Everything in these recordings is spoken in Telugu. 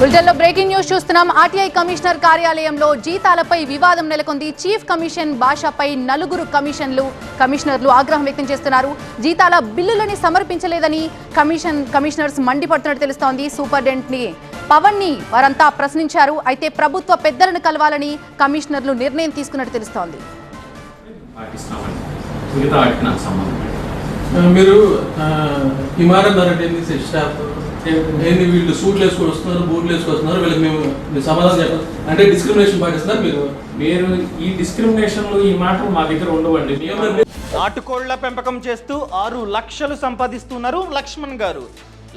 విజువల్లో బ్రేకింగ్ న్యూస్ చూస్తున్నాం. ఆర్టీఐ కమిషనర్ కార్యాలయంలో జీతాలపై వివాదం నెలకొంది. చీఫ్ కమిషన్ భాషపై నలుగురు కమిషన్లు కమిషనర్లు ఆగ్రహం వ్యక్తం చేస్తున్నారు. జీతాల బిల్లులని సమర్పించలేదని కమిషన్ కమిషనర్స్ మండిపడుతున్నట్టు తెలుస్తోంది. సూపరింటెండెంట్ని పవన్ని వారంతా ప్రశ్నించారు. అయితే ప్రభుత్వ పెద్దలను కలవాలని కమిషనర్లు నిర్ణయం తీసుకున్నట్టు తెలుస్తోంది. మీరు స్టాఫ్ ఏంది వీళ్ళు సూట్లు వేసుకొని వస్తున్నారు బూట్లు వేసుకొని వస్తున్నారు వీళ్ళకి మేము మీరు సమాధానం చెప్పాలి అంటే డిస్క్రిమినేషన్ పాటిస్తున్నారు మీరు? మీరు ఈ డిస్క్రిమినేషన్లు ఈ మాటలు మా దగ్గర ఉండవండి. నాటుకోళ్ళ పెంపకం చేస్తూ ఆరు లక్షలు సంపాదిస్తున్నారు లక్ష్మణ్ గారు.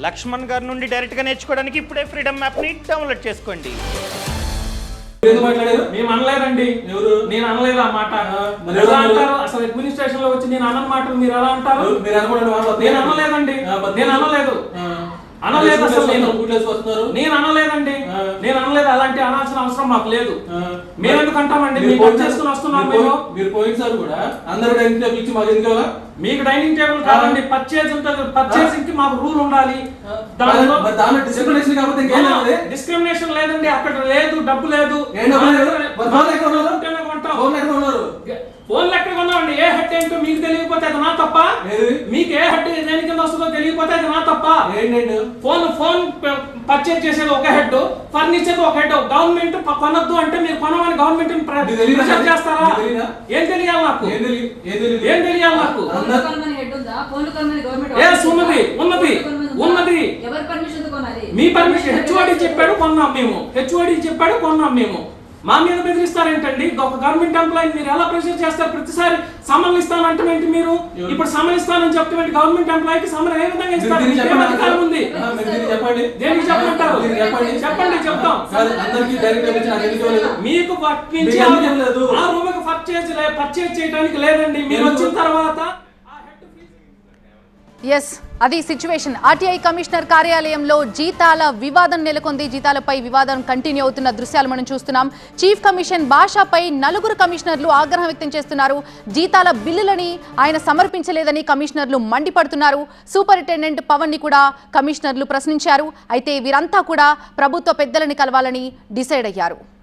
లక్ష్మణ్ గారి నుండి డైరెక్ట్గా నేర్చుకోవడానికి ఇప్పుడే ఫ్రీడమ్ యాప్ని డౌన్లోడ్ చేసుకోండి. మీరు ఎందుకు మాట్లాడారు మేము అనలేదండి. ఎవరు? నేను అనలేదు ఆ మాట? ఎలా? అంటారు? అసలు అడ్మినిస్ట్రేషన్లో వచ్చి నేను అన్న మాటలు మీరు ఎలా అంటారు? మీరు అనుకోండి వాళ్ళు నేను అనలేదండి. నేను అనలేదు. అనలేదు అసలు నేను. వస్తున్నారు అనలేదండి. నేను అనలేదు అలాంటి అనాల్సిన అవసరం మాకు లేదు. మేము ఎందుకు అంటామండి? మీరు చేసుకుని వస్తున్నాం మీరు మేము. మీరు పోయినసారి కూడా అందరూ డైనింగ్ టేబుల్ ఇచ్చి మాకు ఎందుకు? మీకు డైనింగ్ టేబుల్ కాదండి పర్చేజ్ ఉంటుంది. పర్చేసింగ్కి మాకు రూల్ ఉండాలి. డిస్క్రిమినేషన్ లేదండి. అక్కడ లేదు డబ్బు లేదు. ఫోన్లు ఎక్కడ కొన్నామండి ఏ హెడ్ ఏంటో మీకు తెలియకపోతే అది నా తప్ప ఏది? మీకు ఏ హెడ్ దేని కింద వస్తుందో తెలియకపోతే అది నా తప్ప ఏంటండి ఫోన్ ఫోన్ పర్చేజ్ చేసేది ఒక హెడ్ ఫర్నిచర్ ఒక హెడ్ గవర్నమెంట్ కొనొద్దు అంటే మీరు కొనమని గవర్నమెంట్? చేస్తారా? ఏం తెలియాలి నాకు ఏం తెలియాలి నాకు ఉన్నది? ఉన్నది? ఉన్నది. ఎవరి పర్మిషన్తో కొనాలి మీ పర్మిషన్ హెచ్ఓడి చెప్పాడు కొన్నాం మేము హెచ్ఓడి చెప్పాడు కొన్నాం మేము మా మీద బెదిరిస్తారేంటండి? ఒక గవర్నమెంట్ ఎంప్లాయీ మీరు ఎలా ప్రెషర్ చేస్తారు? ప్రతిసారి సమన్లు ఏంటి మీరు ఇప్పుడు సమన్ ఇస్తానని చెప్తే గవర్నమెంట్ ఎంప్లాయీకి సమన్ ఏ విధంగా ఇస్తారు? అధికారం ఉంది? చెప్పండి. దేనికి చెప్పమంటారు? చెప్పండి. చెప్పండి చెప్తాం? మీకు? ఆ రూమ్ పర్చేజ్ పర్చేజ్ చేయడానికి లేదండి. మీరు? వచ్చిన తర్వాత ఎస్ అది సిచ్యువేషన్ ఆర్టీఐ కమిషనర్ కార్యాలయంలో జీతాల వివాదం నెలకొంది. జీతాలపై వివాదం కంటిన్యూ అవుతున్న దృశ్యాలు మనం చూస్తున్నాం. చీఫ్ కమిషన్ భాషపై నలుగురు కమిషనర్లు ఆగ్రహం వ్యక్తం చేస్తున్నారు. జీతాల బిల్లులని ఆయన సమర్పించలేదని కమిషనర్లు మండిపడుతున్నారు. సూపరింటెండెంట్ పవన్ని కూడా కమిషనర్లు ప్రశ్నించారు. అయితే వీరంతా కూడా ప్రభుత్వ పెద్దలని కలవాలని డిసైడ్ అయ్యారు.